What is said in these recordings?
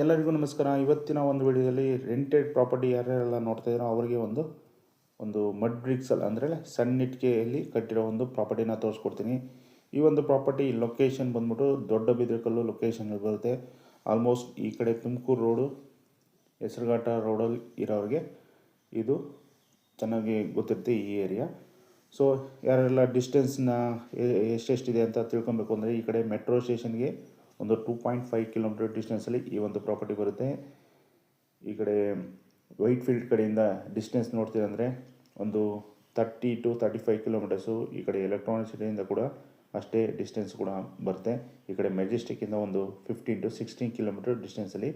ಎಲ್ಲರಿಗೂ ನಮಸ್ಕಾರ. ಇವತ್ತಿನ ಒಂದು ವಿಡಿಯೋದಲ್ಲಿ ರೆಂಟೆಡ್ ಪ್ರಾಪರ್ಟಿ ಯಾರ್ಯಾರೆಲ್ಲ ನೋಡ್ತಾ ಇದ್ದಾರೋ ಅವರಿಗೆ ಒಂದು ಒಂದು ಮಡ್ ಬ್ರಿಕ್ಸಲ್ಲಿ ಅಂದರೆ ಸಣ್ಣಿಟ್ಟಿಗೆಯಲ್ಲಿ ಕಟ್ಟಿರೋ ಒಂದು ಪ್ರಾಪರ್ಟಿನ ತೋರಿಸ್ಕೊಡ್ತೀನಿ. ಈ ಒಂದು ಪ್ರಾಪರ್ಟಿ ಲೊಕೇಶನ್ ಬಂದ್ಬಿಟ್ಟು ದೊಡ್ಡ ಬಿದ್ರಕಲ್ಲು ಲೊಕೇಶನಲ್ಲಿ ಬರುತ್ತೆ. ಆಲ್ಮೋಸ್ಟ್ ಈ ಕಡೆ ತುಮಕೂರು ರೋಡು ಹೆಸರುಘಾಟ ರೋಡಲ್ಲಿ ಇರೋರಿಗೆ ಇದು ಚೆನ್ನಾಗಿ ಗೊತ್ತಿರುತ್ತೆ ಈ ಏರಿಯಾ ಸೊ ಯಾರೆಲ್ಲ ಡಿಸ್ಟೆನ್ಸ್ನ ಎಷ್ಟೆಷ್ಟಿದೆ ಅಂತ ತಿಳ್ಕೊಬೇಕು ಅಂದರೆ ಈ ಕಡೆ ಮೆಟ್ರೋ ಸ್ಟೇಷನ್ಗೆ ಒಂದು ಟೂ ಪಾಯಿಂಟ್ ಫೈವ್ ಕಿಲೋಮೀಟರ್ ಡಿಸ್ಟೆನ್ಸಲ್ಲಿ ಈ ಒಂದು ಪ್ರಾಪರ್ಟಿ ಬರುತ್ತೆ. ಈ ಕಡೆ ವೈಟ್ ಫೀಲ್ಡ್ ಕಡೆಯಿಂದ ಡಿಸ್ಟೆನ್ಸ್ ನೋಡ್ತೀರಂದರೆ ಒಂದು thirty two thirty five kilometres ಈ ಕಡೆ ಎಲೆಕ್ಟ್ರಾನಿಕ್ ಸಿಟಿಯಿಂದ ಕೂಡ ಅಷ್ಟೇ ಡಿಸ್ಟೆನ್ಸ್ ಕೂಡ ಬರುತ್ತೆ. ಈ ಕಡೆ ಮೆಜೆಸ್ಟಿಕ್ಕಿಂದ ಒಂದು ಫಿಫ್ಟೀನ್ ಟು ಸಿಕ್ಸ್ಟೀನ್ ಕಿಲೋಮೀಟರ್ ಡಿಸ್ಟೆನ್ಸಲ್ಲಿ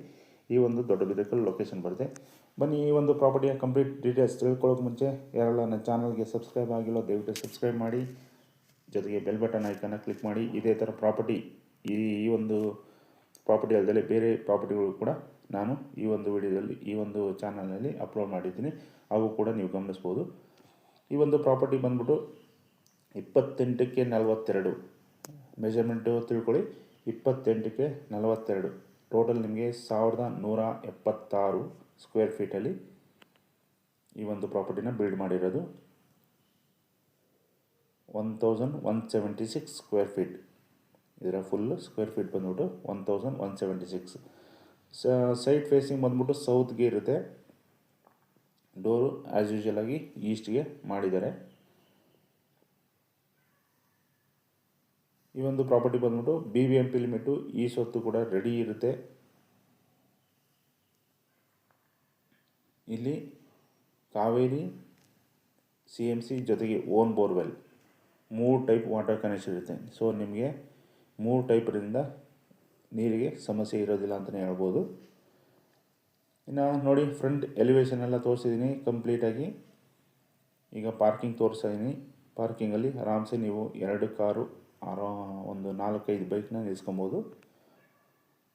ಈ ಒಂದು ದೊಡ್ಡ ಬಿದಕಲ್ ಲೊಕೇಶನ್ ಬರುತ್ತೆ. ಬನ್ನಿ, ಈ ಒಂದು ಪ್ರಾಪರ್ಟಿಯ ಕಂಪ್ಲೀಟ್ ಡೀಟೇಲ್ಸ್ ತಿಳ್ಕೊಳ್ಳೋಕೆ ಮುಂಚೆ ಯಾರೆಲ್ಲ ನನ್ನ ಚಾನಲ್ಗೆ ಸಬ್ಸ್ಕ್ರೈಬ್ ಆಗಿಲ್ಲ, ದಯವಿಟ್ಟು ಸಬ್ಸ್ಕ್ರೈಬ್ ಮಾಡಿ. ಜೊತೆಗೆ ಬೆಲ್ ಬಟನ್ ಐಕನ್ನ ಕ್ಲಿಕ್ ಮಾಡಿ. ಇದೇ ಥರ ಪ್ರಾಪರ್ಟಿ ಈ ಈ ಒಂದು ಪ್ರಾಪರ್ಟಿ ಅಲ್ಲದೆ ಬೇರೆ ಪ್ರಾಪರ್ಟಿಗಳು ಕೂಡ ನಾನು ಈ ಒಂದು ವಿಡಿಯೋದಲ್ಲಿ, ಈ ಒಂದು ಚಾನಲ್ನಲ್ಲಿ ಅಪ್ಲೋಡ್ ಮಾಡಿದ್ದೀನಿ. ಅವು ಕೂಡ ನೀವು ಗಮನಿಸ್ಬೋದು. ಈ ಒಂದು ಪ್ರಾಪರ್ಟಿ ಬಂದ್ಬಿಟ್ಟು ಇಪ್ಪತ್ತೆಂಟಕ್ಕೆ ನಲವತ್ತೆರಡು. ಮೆಜರ್ಮೆಂಟು ತಿಳ್ಕೊಳ್ಳಿ. ಇಪ್ಪತ್ತೆಂಟಕ್ಕೆ ನಲವತ್ತೆರಡು. ಟೋಟಲ್ ನಿಮಗೆ ಸಾವಿರದ ನೂರ ಎಪ್ಪತ್ತಾರು ಸ್ಕ್ವೇರ್ ಫೀಟಲ್ಲಿ ಈ ಒಂದು ಪ್ರಾಪರ್ಟಿನ ಬಿಲ್ಡ್ ಮಾಡಿರೋದು. One thousand one seventy six square feet ಇದರ ಫುಲ್ ಸ್ಕ್ವೇರ್ ಫೀಟ್ ಬಂದ್ಬಿಟ್ಟು one thousand one seventy six side facing ಬಂದ್ಬಿಟ್ಟು ಸೌತ್ಗೆ ಇರುತ್ತೆ. ಡೋರು ಆ್ಯಸ್ ಯೂಶಲ್ ಆಗಿ ಈಸ್ಟ್ಗೆ ಮಾಡಿದ್ದಾರೆ. ಈ ಒಂದು ಪ್ರಾಪರ್ಟಿ ಬಂದ್ಬಿಟ್ಟು B V M P limit ಈ ಸೊತ್ತು ಕೂಡ ರೆಡಿ ಇರುತ್ತೆ. ಇಲ್ಲಿ ಕಾವೇರಿ ಸಿ ಎಂ ಸಿ ಜೊತೆಗೆ ಓನ್ ಬೋರ್ವೆಲ್ ಮೂರು ಟೈಪ್ ವಾಟರ್ ಕನೆಕ್ಷನ್ ಇರುತ್ತೆ. ಸೊ ನಿಮಗೆ ಮೂರು ಟೈಪ್ರಿಂದ ನೀರಿಗೆ ಸಮಸ್ಯೆ ಇರೋದಿಲ್ಲ ಅಂತಲೇ ಹೇಳ್ಬೋದು. ಇನ್ನು ನೋಡಿ ಫ್ರಂಟ್ ಎಲಿವೇಶನ್ ಎಲ್ಲ ತೋರಿಸಿದ್ದೀನಿ ಕಂಪ್ಲೀಟಾಗಿ. ಈಗ ಪಾರ್ಕಿಂಗ್ ತೋರಿಸ್ತಾ ಇದ್ದೀನಿ ಪಾರ್ಕಿಂಗಲ್ಲಿ ಆರಾಮ್ಸೆ ನೀವು ಎರಡು ಕಾರು, ಆರಾ, ಒಂದು ನಾಲ್ಕೈದು ಬೈಕ್ನ ನಿಲ್ಸ್ಕೊಬೋದು.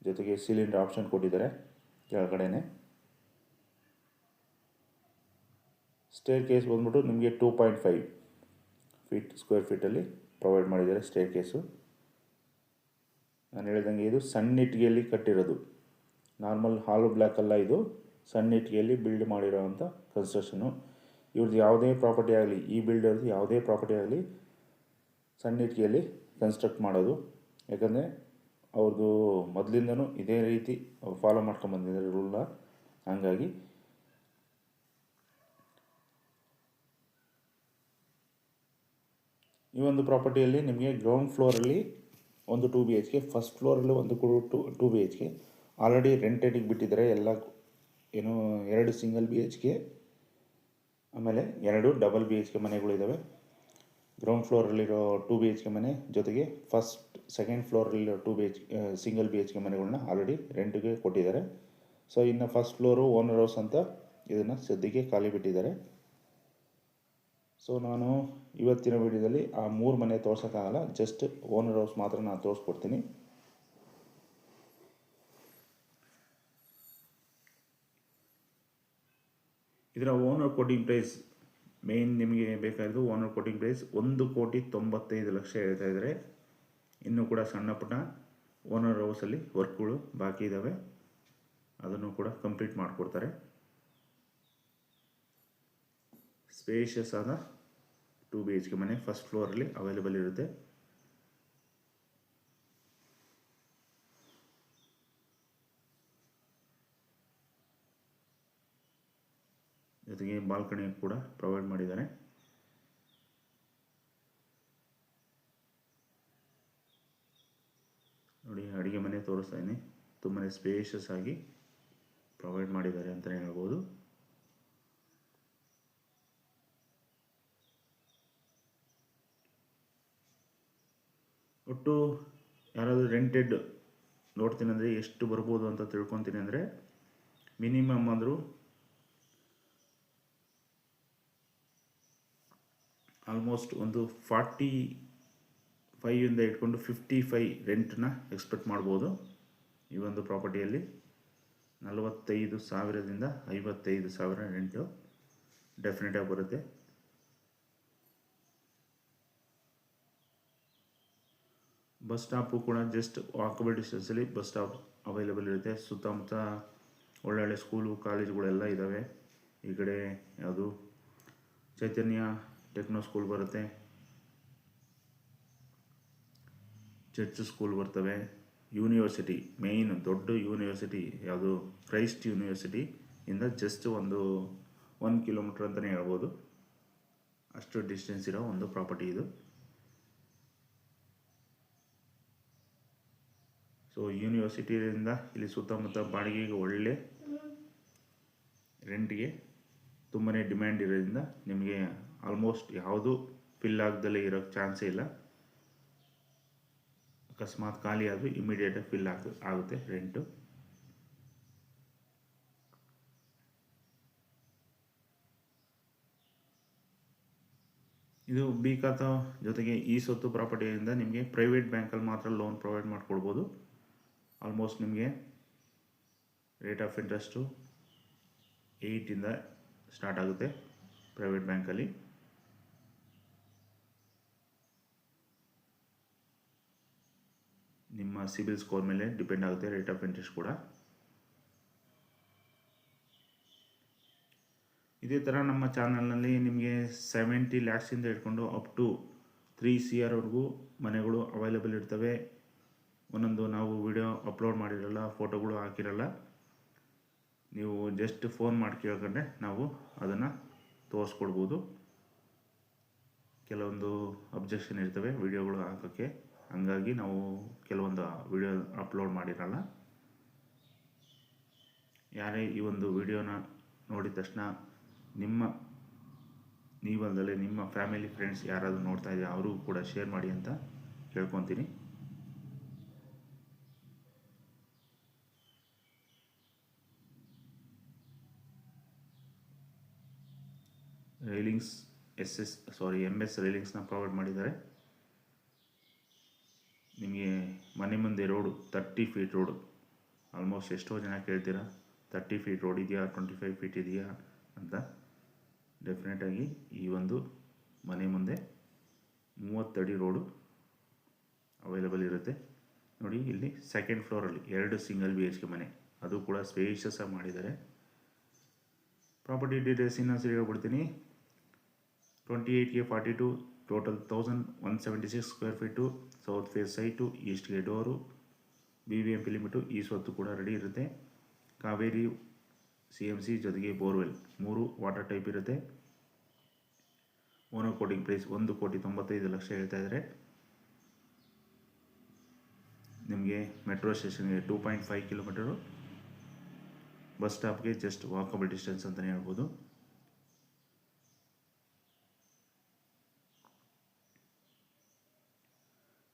ಜೊತೆಗೆ ಸಿಲಿಂಡರ್ ಆಪ್ಷನ್ ಕೊಟ್ಟಿದ್ದಾರೆ ಕೆಳಗಡೆ ಸ್ಟೇರ್ ಕೇಸ್ ಬಂದ್ಬಿಟ್ಟು ನಿಮಗೆ two point five feet square ಫೀಟಲ್ಲಿ provide ಮಾಡಿದ್ದಾರೆ ಸ್ಟೇರ್ ಕೇಸು ನಾನು ಹೇಳಿದಂಗೆ ಇದು ಸಣ್ಣ ಇಟ್ಟಿಗೆಯಲ್ಲಿ ಕಟ್ಟಿರೋದು. ನಾರ್ಮಲ್ ಹಾಲು ಬ್ಲ್ಯಾಕ್ ಅಲ್ಲ ಇದು. ಸಣ್ಣ ಇಟ್ಟಿಗೆಯಲ್ಲಿ ಬಿಲ್ಡ್ ಮಾಡಿರೋವಂಥ ಕನ್ಸ್ಟ್ರಕ್ಷನು ಇವ್ರದ್ದು ಯಾವುದೇ ಪ್ರಾಪರ್ಟಿ ಆಗಲಿ, ಈ ಬಿಲ್ಡರ್ದು ಯಾವುದೇ ಪ್ರಾಪರ್ಟಿ ಆಗಲಿ ಸಣ್ಣ ಇಟ್ಟಿಗೆಯಲ್ಲಿ ಕನ್ಸ್ಟ್ರಕ್ಟ್ ಮಾಡೋದು. ಯಾಕಂದರೆ ಅವ್ರದ್ದು ಮೊದಲಿಂದನೂ ಇದೇ ರೀತಿ ಫಾಲೋ ಮಾಡ್ಕೊಂಬಂದಿದ್ದಾರೆ ರೂಲ್ನ. ಹಾಗಾಗಿ ಈ ಒಂದು ಪ್ರಾಪರ್ಟಿಯಲ್ಲಿ ನಿಮಗೆ ಗ್ರೌಂಡ್ ಫ್ಲೋರಲ್ಲಿ ಒಂದು two B H K first ಫ್ಲೋರಲ್ಲಿ ಒಂದು two two B H K already ರೆಂಟೆಡಿಗೆ ಬಿಟ್ಟಿದ್ದಾರೆ, ಎಲ್ಲ ಏನು ಎರಡು ಸಿಂಗಲ್ ಬಿ ಎಚ್ ಕೆ ಆಮೇಲೆ ಎರಡು ಡಬಲ್ ಬಿ ಎಚ್ ಕೆ ಮನೆಗಳಿದ್ದಾವೆ ಗ್ರೌಂಡ್ ಫ್ಲೋರಲ್ಲಿರೋ ಟು ಬಿ ಎಚ್ ಕೆ ಮನೆ ಜೊತೆಗೆ first second ಫ್ಲೋರಲ್ಲಿರೋ two B H single B H K ಮನೆಗಳನ್ನ already ರೆಂಟಿಗೆ ಕೊಟ್ಟಿದ್ದಾರೆ. ಸೊ ಇನ್ನು ಫಸ್ಟ್ ಫ್ಲೋರು ಓನರ್ ಹೌಸ್ ಅಂತ ಇದನ್ನು ಸದ್ಯಕ್ಕೆ ಖಾಲಿ ಬಿಟ್ಟಿದ್ದಾರೆ. ಸೊ ನಾನು ಇವತ್ತಿನ ವಿಡಿಯೋದಲ್ಲಿ ಆ ಮೂರು ಮನೆ ತೋರ್ಸೋಕ್ಕಾಗಲ್ಲ ಜಸ್ಟ್ ಓನರ್ ಹೌಸ್ ಮಾತ್ರ ನಾನು ತೋರಿಸ್ಕೊಡ್ತೀನಿ. ಇದರ ಓನರ್ ಕೋಟಿಂಗ್ ಪ್ರೈಸ್ ಮೇನ್ ನಿಮಗೆ ಬೇಕಾಗಿದ್ದು ಓನರ್ ಕೋಟಿಂಗ್ ಪ್ರೈಸ್ ಒಂದು ಕೋಟಿ ತೊಂಬತ್ತೈದು ಲಕ್ಷ ಹೇಳ್ತಾ ಇದ್ದಾರೆ. ಇನ್ನೂ ಕೂಡ ಸಣ್ಣ ಪುಟ್ಟ ಓನರ್ ಹೌಸಲ್ಲಿ ವರ್ಕ್ಗಳು ಬಾಕಿ ಇದ್ದಾವೆ ಅದನ್ನು ಕೂಡ ಕಂಪ್ಲೀಟ್ ಮಾಡಿಕೊಡ್ತಾರೆ. ಸ್ಪೇಷಿಯಸ್ ಆದ ಟೂ ಬಿ ಎಚ್ ಕೆ ಮನೆ ಫಸ್ಟ್ ಫ್ಲೋರಲ್ಲಿ ಅವೈಲೇಬಲ್ ಇರುತ್ತೆ. ಜೊತೆಗೆ ಬಾಲ್ಕನಿ ಕೂಡ ಪ್ರೊವೈಡ್ ಮಾಡಿದ್ದಾರೆ. ನೋಡಿ, ಅಡುಗೆ ಮನೆ ತೋರಿಸ್ತಾ ಇದ್ದೀನಿ. ತುಂಬಾ ಸ್ಪೇಷಿಯಸ್ ಆಗಿ ಪ್ರೊವೈಡ್ ಮಾಡಿದ್ದಾರೆ ಅಂತಲೇ ಹೇಳ್ಬೋದು. ಒಟ್ಟು ಯಾರಾದರೂ ರೆಂಟೆಡ್ ನೋಡ್ತೀನಿ ಅಂದರೆ ಎಷ್ಟು ಬರ್ಬೋದು ಅಂತ ತಿಳ್ಕೊತೀನಿ ಅಂದರೆ ಮಿನಿಮಮ್ ಅಂದರೂ ಆಲ್ಮೋಸ್ಟ್ ಒಂದು ಫಾರ್ಟಿ ಫೈವಿಂದ ಇಟ್ಕೊಂಡು ಫಿಫ್ಟಿ ಫೈ ರೆಂಟನ್ನ ಎಕ್ಸ್ಪೆಕ್ಟ್ ಮಾಡ್ಬೋದು ಈ ಒಂದು ಪ್ರಾಪರ್ಟಿಯಲ್ಲಿ ನಲವತ್ತೈದು ಸಾವಿರದಿಂದ ಐವತ್ತೈದು ಸಾವಿರ ರೆಂಟು ಡೆಫಿನೆಟಾಗಿ ಬರುತ್ತೆ. ಬಸ್ ಸ್ಟಾಪು ಕೂಡ ಜಸ್ಟ್ ವಾಕಬಲ್ ಡಿಸ್ಟೆನ್ಸಲ್ಲಿ ಬಸ್ ಸ್ಟಾಪ್ ಅವೈಲೇಬಲ್ ಇರುತ್ತೆ. ಸುತ್ತಮುತ್ತ ಒಳ್ಳೊಳ್ಳೆ ಸ್ಕೂಲು ಕಾಲೇಜುಗಳೆಲ್ಲ ಇದ್ದಾವೆ ಈ ಕಡೆ ಯಾವುದು ಚೈತನ್ಯ ಟೆಕ್ನೋ ಸ್ಕೂಲ್ ಬರುತ್ತೆ. ಚರ್ಚ್ ಸ್ಕೂಲ್ ಬರ್ತವೆ. ಯೂನಿವರ್ಸಿಟಿ ಮೇಯ್ನ್ ದೊಡ್ಡ ಯೂನಿವರ್ಸಿಟಿ ಯಾವುದು ಕ್ರೈಸ್ಟ್ ಯೂನಿವರ್ಸಿಟಿ ಇಂದ ಜಸ್ಟ್ ಒಂದು ಒನ್ ಕಿಲೋಮೀಟ್ರ್ ಅಂತಲೇ ಹೇಳ್ಬೋದು. ಅಷ್ಟು ಡಿಸ್ಟೆನ್ಸ್ ಇರೋ ಒಂದು ಪ್ರಾಪರ್ಟಿ ಇದು. ಸೊ ಯೂನಿವರ್ಸಿಟಿಯಿಂದ ಇಲ್ಲಿ ಸುತ್ತಮುತ್ತ ಬಾಡಿಗೆಗೆ ಒಳ್ಳೆ ರೆಂಟ್ಗೆ ತುಂಬಾ ಡಿಮ್ಯಾಂಡ್ ಇರೋದ್ರಿಂದ ನಿಮಗೆ ಆಲ್ಮೋಸ್ಟ್ ಯಾವುದು ಫಿಲ್ ಆಗದಲ್ಲೇ ಇರೋಕ್ಕೆ ಚಾನ್ಸೇ ಇಲ್ಲ. ಅಕಸ್ಮಾತ್ ಖಾಲಿ ಆದರೂ ಇಮಿಡಿಯೇಟಾಗಿ ಫಿಲ್ ಆಗ, ಆಗುತ್ತೆ ರೆಂಟು ಇದು ಬಿ ಖಾತಾ ಜೊತೆಗೆ ಈ ಸೊತ್ತು ಪ್ರಾಪರ್ಟಿಯಿಂದ ನಿಮಗೆ ಪ್ರೈವೇಟ್ ಬ್ಯಾಂಕಲ್ಲಿ ಮಾತ್ರ ಲೋನ್ ಪ್ರೊವೈಡ್ ಮಾಡಿಕೊಡ್ಬೋದು ಆಲ್ಮೋಸ್ಟ್ ನಿಮಗೆ ರೇಟ್ ಆಫ್ ಇಂಟ್ರೆಸ್ಟು ಏಯ್ಟಿಂದ ಸ್ಟಾರ್ಟ್ ಆಗುತ್ತೆ ಪ್ರೈವೇಟ್ ಬ್ಯಾಂಕಲ್ಲಿ ನಿಮ್ಮ ಸಿಬಿಲ್ ಸ್ಕೋರ್ ಮೇಲೆ ಡಿಪೆಂಡ್ ಆಗುತ್ತೆ ರೇಟ್ ಆಫ್ ಇಂಟ್ರೆಸ್ಟ್ ಕೂಡ. ಇದೇ ಥರ ನಮ್ಮ ಚಾನಲ್ನಲ್ಲಿ ನಿಮಗೆ ಸೆವೆಂಟಿ ಲ್ಯಾಕ್ಸಿಂದ ಹಿಡ್ಕೊಂಡು ಅಪ್ ಟು ತ್ರೀ ಸಿ ಆರ್ವರೆಗೂ ಮನೆಗಳು ಅವೈಲೇಬಲ್ ಇರ್ತವೆ. ಒಂದೊಂದು ನಾವು ವಿಡಿಯೋ ಅಪ್ಲೋಡ್ ಮಾಡಿರಲ್ಲ ಫೋಟೋಗಳು ಹಾಕಿರಲ್ಲ, ನೀವು ಜಸ್ಟ್ ಫೋನ್ ಮಾಡಿ ಕೇಳ್ಕೊಂಡೆ ನಾವು ಅದನ್ನು ತೋರಿಸ್ಕೊಡ್ಬೋದು. ಕೆಲವೊಂದು ಅಬ್ಜೆಕ್ಷನ್ ಇರ್ತವೆ ವಿಡಿಯೋಗಳು ಹಾಕೋಕ್ಕೆ. ಹಂಗಾಗಿ ನಾವು ಕೆಲವೊಂದು ವಿಡಿಯೋ ಅಪ್ಲೋಡ್ ಮಾಡಿರಲ್ಲ. ಯಾರೇ ಈ ಒಂದು ವಿಡಿಯೋನ ನೋಡಿದ ತಕ್ಷಣ ನಿಮ್ಮ, ನೀವಲ್ಲದೆ ನಿಮ್ಮ ಫ್ಯಾಮಿಲಿ ಫ್ರೆಂಡ್ಸ್ ಯಾರಾದರೂ ನೋಡ್ತಾ ಇದ್ದೀರಾ ಅವರಿಗೂ ಕೂಡ ಶೇರ್ ಮಾಡಿ ಅಂತ ಕೇಳ್ಕೊತೀನಿ. Railings S S sorry M S ರೈಲಿಂಗ್ಸ್ನ provide ಮಾಡಿದ್ದಾರೆ. ನಿಮಗೆ ಮನೆ ಮುಂದೆ road thirty feet road almost ಎಷ್ಟೋ ಜನ ಕೇಳ್ತೀರಾ? ತರ್ಟಿ ಫೀಟ್ ರೋಡ್ ಇದೆಯಾ? ಟ್ವೆಂಟಿ ಫೈವ್ ಫೀಟ್ ಇದೆಯಾ? ಅಂತ. ಡೆಫಿನೆಟಾಗಿ ಈ ಒಂದು ಮನೆ ಮುಂದೆ ಮೂವತ್ತಡಿ ರೋಡು ಅವೈಲೇಬಲ್ ಇರುತ್ತೆ. ನೋಡಿ, ಇಲ್ಲಿ ಸೆಕೆಂಡ್ ಫ್ಲೋರಲ್ಲಿ ಎರಡು ಸಿಂಗಲ್ ಬಿ ಎಚ್ ಕೆ ಮನೆ. ಅದು ಕೂಡ ಸ್ಪೇಷಸ್ ಮಾಡಿದ್ದಾರೆ. ಪ್ರಾಪರ್ಟಿ ಡೀಟೇಲ್ಸ್ ಇನ್ನೊಂದು ಸರಿ ಹೇಳ್ಬಿಡ್ತೀನಿ. Twenty ಏಯ್ಟ್ಗೆ forty two total thousand one seventy six square feet south face site ಈಸ್ಟ್ಗೆ door B V M P limit ಈ ಸ್ವತ್ತು ಕೂಡ ರೆಡಿ ಇರುತ್ತೆ. ಕಾವೇರಿ ಸಿ ಎಂ ಸಿ ಜೊತೆಗೆ ಬೋರ್ವೆಲ್ ಮೂರು ವಾಟರ್ ಟೈಪ್ ಇರುತ್ತೆ. ಓನರ್ ಕೋಟಿಂಗ್ ಪ್ರೈಸ್ ಒಂದು ಕೋಟಿ ತೊಂಬತ್ತೈದು ಲಕ್ಷ ಹೇಳ್ತಾ ಇದ್ದಾರೆ. ನಿಮಗೆ ಮೆಟ್ರೋ ಸ್ಟೇಷನ್ಗೆ two point five kilometres bus ಸ್ಟಾಪ್ಗೆ just walkable distance ಅಂತಲೇ ಹೇಳ್ಬೋದು.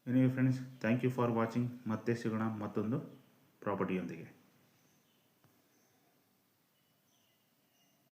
Anyway friends thank you for watching ಮತ್ತೆ ಸಿಗೋಣ ಮತ್ತೊಂದು ಪ್ರಾಪರ್ಟಿಯೊಂದಿಗೆ